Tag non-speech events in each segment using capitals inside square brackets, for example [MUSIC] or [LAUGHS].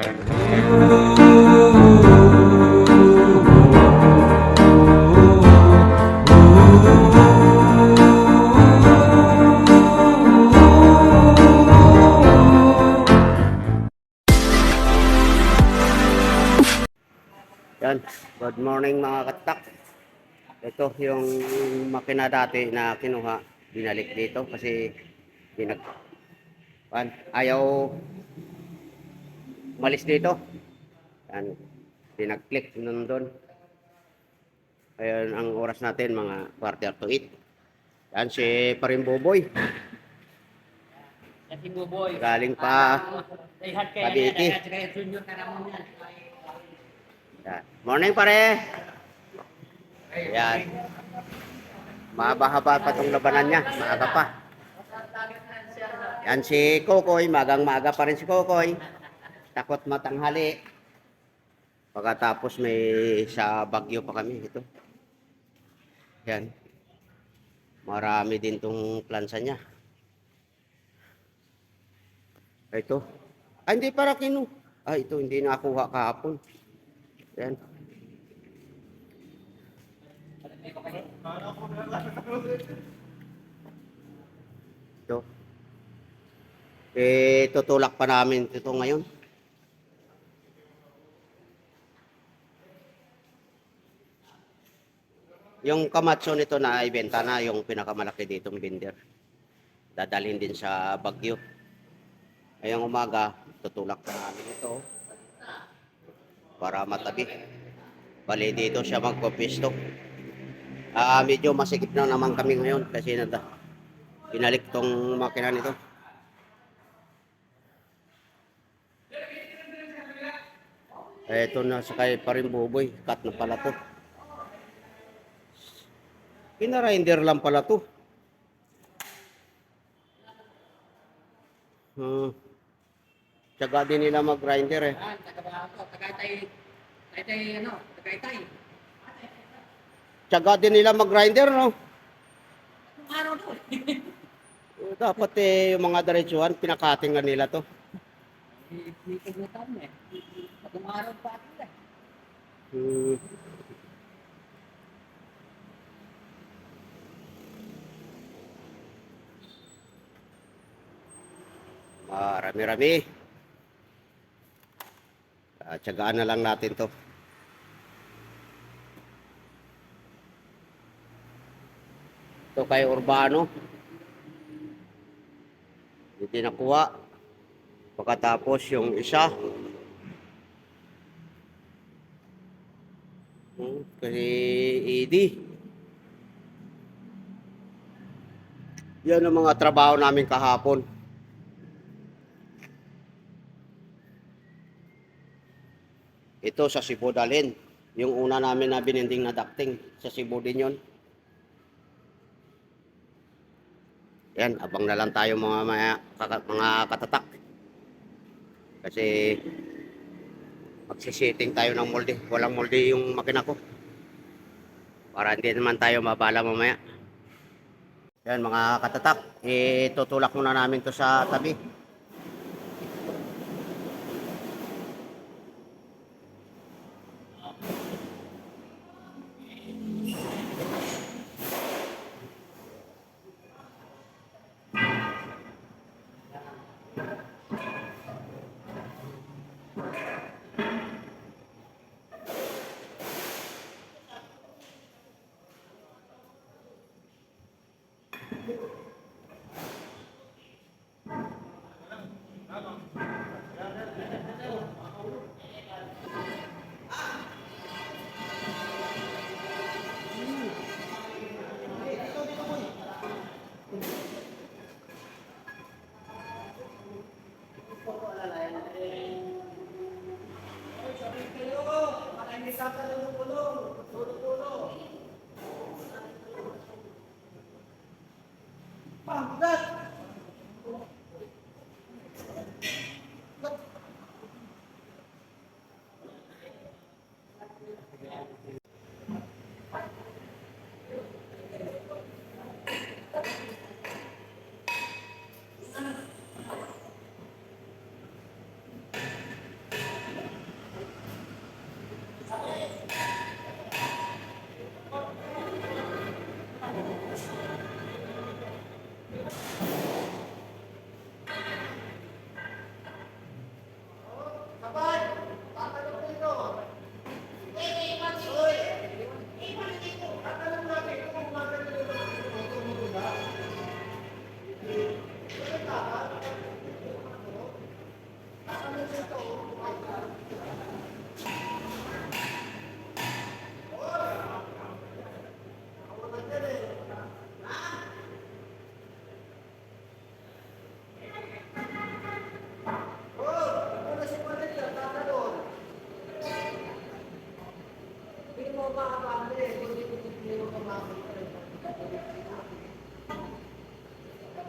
Yan. Good morning mga katak. Ito yung makina dati na kinuha. Binalik dito kasi pinag... Ayaw malis dito. Yan. Pinag-click nun doon. Ayan ang oras natin mga quarter to 8. Yan si Parimboboy. Kasi buboy. Galing pa naman yan. Yan. Morning pare. Yan. Mahaba-haba pa tong labanan niya. Maaga pa. Yan si Kokoy. Magang maaga pa rin si Kokoy. Takot matanghali. Pagkatapos may sa Bagyo pa kami. Ito. Yan. Marami din tong plansa niya. Ito. Ah, hindi para kinu. Ah, ito hindi nakuha kahapon. Yan. Ito. Eh, tutulak pa namin ito ngayon. Yung kamatso nito na ibenta na yung pinakamalaki ditong binder. Dadalhin din sa Bagyo. Ngayong umaga, tutulak pa namin ito para matabi. Bali dito siya magpapisto. Ah, medyo masikip na naman kami ngayon kasi nada pinalik tong makina nito. Eto na sa kay pa rin buboy, cut na pala to. Pinarinder lang pala to. Hmm. Tsaga din nila mag-grinder eh. Taga ako, tagaytay, tagaytay, ano, tagaytay. Tsaga din nila mag-grinder, no? Araw to? Eh, [LAUGHS] Dapat eh, yung mga diretsuhan, pinakating na nila to. Na taon eh. Anong araw pa ito eh. Hmm. Marami-rami. Ah, tsagaan na lang natin to. Ito kay Urbano. Hindi nakuha. Pagkatapos yung isa. Hmm, Kasi ED. Yan ang mga trabaho namin kahapon. Ito sa Cebu dalhin. Yung una namin na binending na ducting. Sa Cebu din yun. Yan, abang na lang tayo mga, mga, mga katatak. Kasi magsisitting tayo ng molde. Walang molde yung makina ko. Para hindi naman tayo mabala mamaya. Yan mga katatak, itutulak muna namin to sa tabi. Isakalay mo pulong. Pulo-pulo. Pangkat!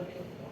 Okay.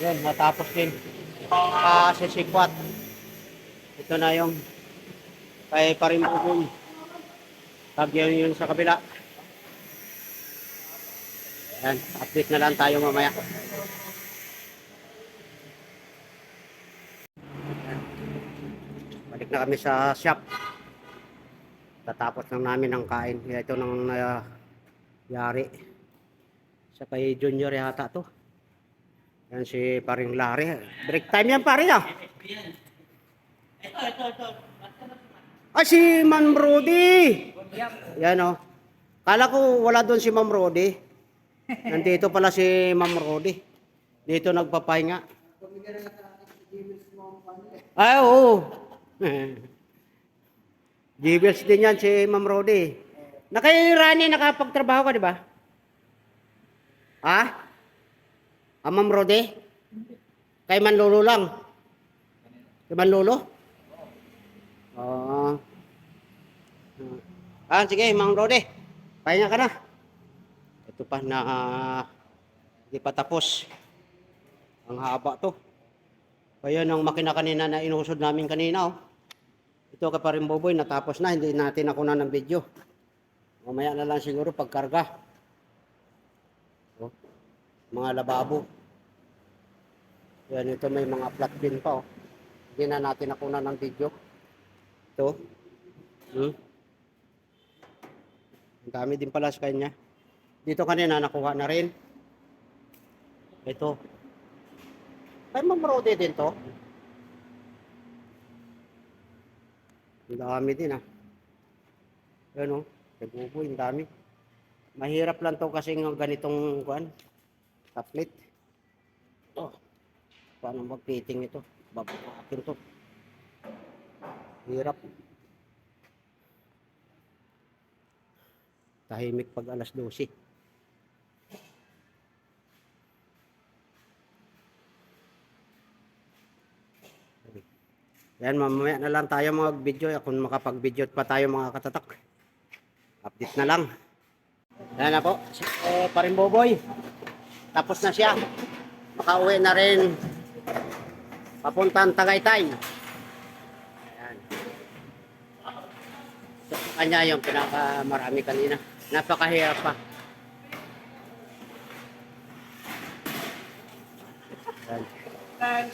Yun, natapos din. Ah, sisikwat. Ito na yung kay Parimbubong. Tagyan yun sa kabila. Yan, update na lang tayo mamaya. Balik na kami sa shop. Tatapos lang namin ang kain. Ito nang uh, yari. Sa kay Junior yata to. Yan si paring Larry. Break time yan pare ah. Ito, ito, ito. Ah, si Ma'am Rudy! Yan o. Kala ko wala doon si Ma'am Rudy. Nandito pala si Ma'am Rudy. Dito nagpapahinga. Ay, oo. [LAUGHS] Jibels din yan si Ma'am Rudy. Na kay Rani nakapagtrabaho ka, di ba? Ha? Ah, Ma'am Rudy? Kay Manlolo lang. Kay Manlolo? Oo. Ah, sige, Mang Rode. Pahinga ka na. Ito pa na ah, hindi pa tapos. Ang haba to. Kaya ang makina kanina na inusod namin kanina, oh. Ito ka pa rin boboy, natapos na, hindi natin nakuha ng video. Mamaya na lang siguro pagkarga. Oh, mga lababo. Yan, ito may mga flat bin pa, oh. Hindi na natin nakuha ng video. Ito. Hmm? Ang dami din pala sa kanya. Dito kanina nakuha na rin. Ito. Ay, mamrode din to. Ang dami din ah. Yan oh. Nagubo, ang dami. Mahirap lang to kasi ng ganitong kuan. Taplet. Oh. Paano mag-fitting ito? Babakakin to. Hirap. Tahimik pag alas 12. Yan, mamaya na lang tayo mag-video. Kung makapag-video pa tayo mga katatak. Update na lang. Yan na po. Si eh, parin Boboy. Tapos na siya. Makauwi na rin. Papuntang Tagaytay. Yan. So, sa kanya yung pinakamarami kanina. Napakahirap pa. Yan.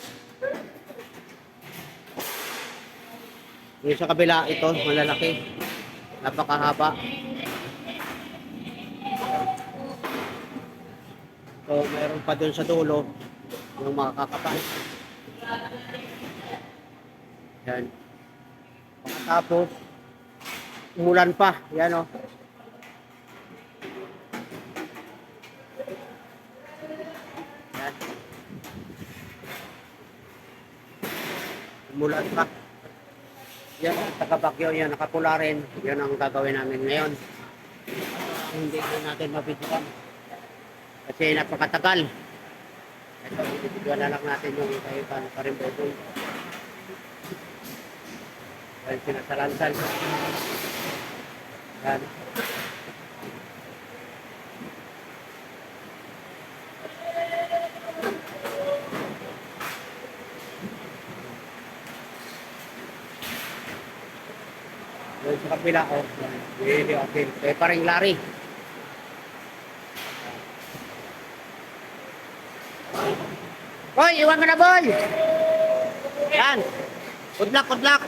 Yung sa kabila, ito, malalaki. Napakahaba. So, mayroon pa dun sa dulo, yung makakapal. Yan. Pagkatapos, umulan pa. Yan o. Yan. Umulan pa. Yan, taga-Bagyo yan, nakapula rin. Yan ang gagawin namin ngayon. Hindi na natin mabigyan. Kasi napakatagal. Ito, ibibigyan na lang natin yung kay Pan Parimboboy. Dahil sinasalansan. Yan. Doon sa kapila, oh. Really okay. Eh, paring lari. Hoy, iwan ka na, boy! Yan. Good luck, good luck.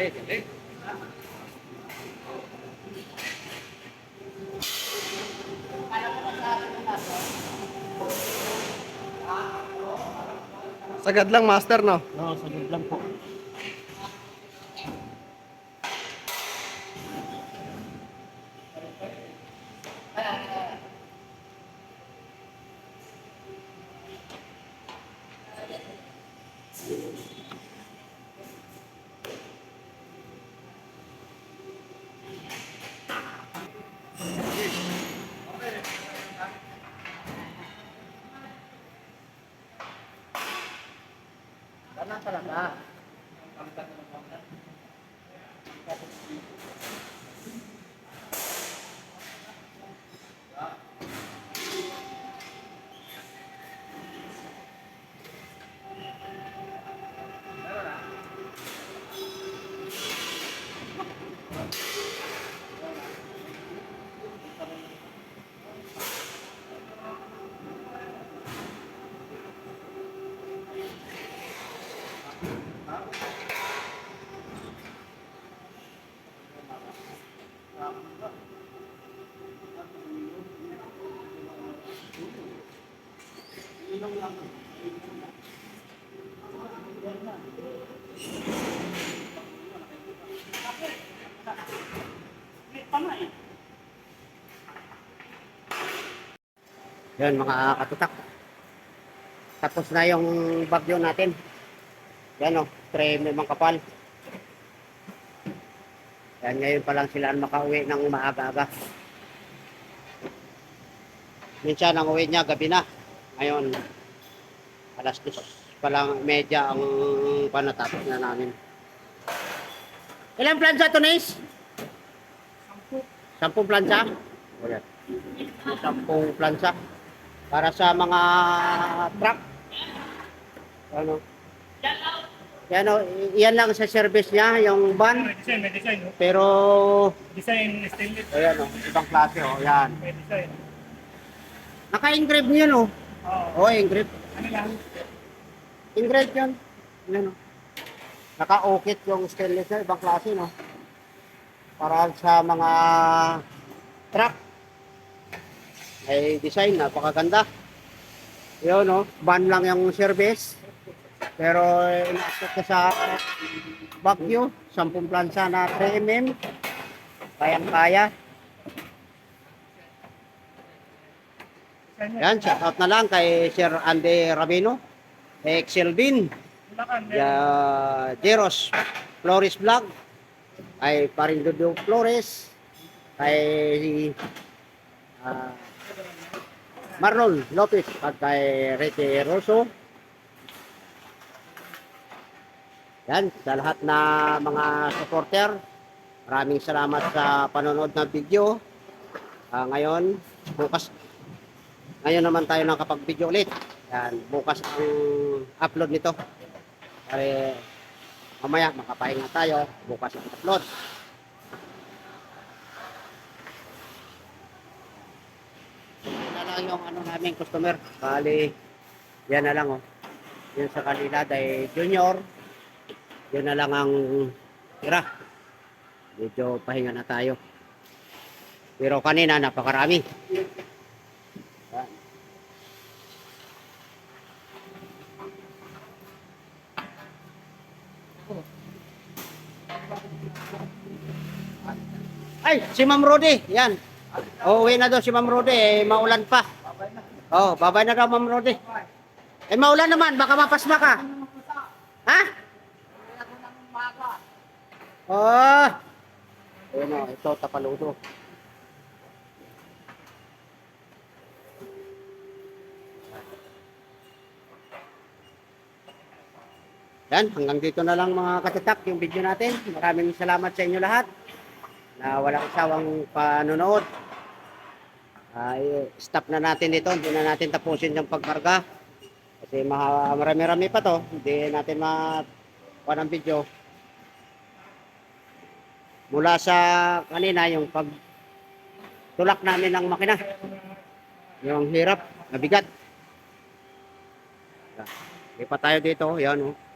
Sagad lang, master, no? Oo, sagad lang po. Tama Yan mga katutak. Tapos na yung bagyo natin. Yan o, tray may mga kapal. Yan, ngayon pa lang sila makauwi ng maaga-aga. Minsan ang uwi niya gabi na. Ngayon, alas dos pa lang medya ang panatapos na namin. Ilang plansa to, Nis? Sampung plansa? Yan. Sampung plansa para sa mga truck. Ano? Yan o, yan lang sa service niya, yung van. May design, may design. oh. Pero, Design stainless. ayan o, ibang klase o, yan. May design. Naka-engrave yun o. Oo. O, engrave. Ano lang? Engrave yun. Yan o. Naka-okit yung stainless ibang klase no. Para sa mga truck. May design, napakaganda. Yun no, van lang yung service. Pero inaakit ka sa Baguio, 10 plansa na 3mm. Kayang-kaya. Design Yan, shout out na lang kay Sir Andy Rabino. Excel Bin. Ya, Jeros Flores Vlog. Kay Parindodo Flores. Kay ah, Marlon Lopez at kay Rete Rosso. Yan, sa lahat na mga supporter, maraming salamat sa panonood ng video. Ah, ngayon, bukas, ngayon naman tayo nakapag-video ulit. Yan, bukas ang upload nito. Pare, mamaya makapahinga tayo, bukas ang upload. Yan na lang yung ano namin customer. Bali, yan na lang oh. Yan sa kanila dahil junior. Yan na lang ang tira. Medyo pahinga na tayo. Pero kanina napakarami. Ay, si Ma'am Rodi, yan. Uuwi na daw si Ma'am Rodi, eh, maulan pa. Oh, babay na daw Ma'am Rodi. Eh, maulan naman, baka mapasma ka. Ha? Oh. Ayun o, ito, tapaludo. Yan, hanggang dito na lang mga katatak yung video natin. Maraming salamat sa inyo lahat na walang sawang panonood. Ay, stop na natin dito. Hindi na natin tapusin yung pagkarga. Kasi marami-rami pa to. Hindi natin ma ng video. Mula sa kanina, yung pag tulak namin ng makina. Yung hirap, nabigat. Lipat tayo dito. Yan, oh.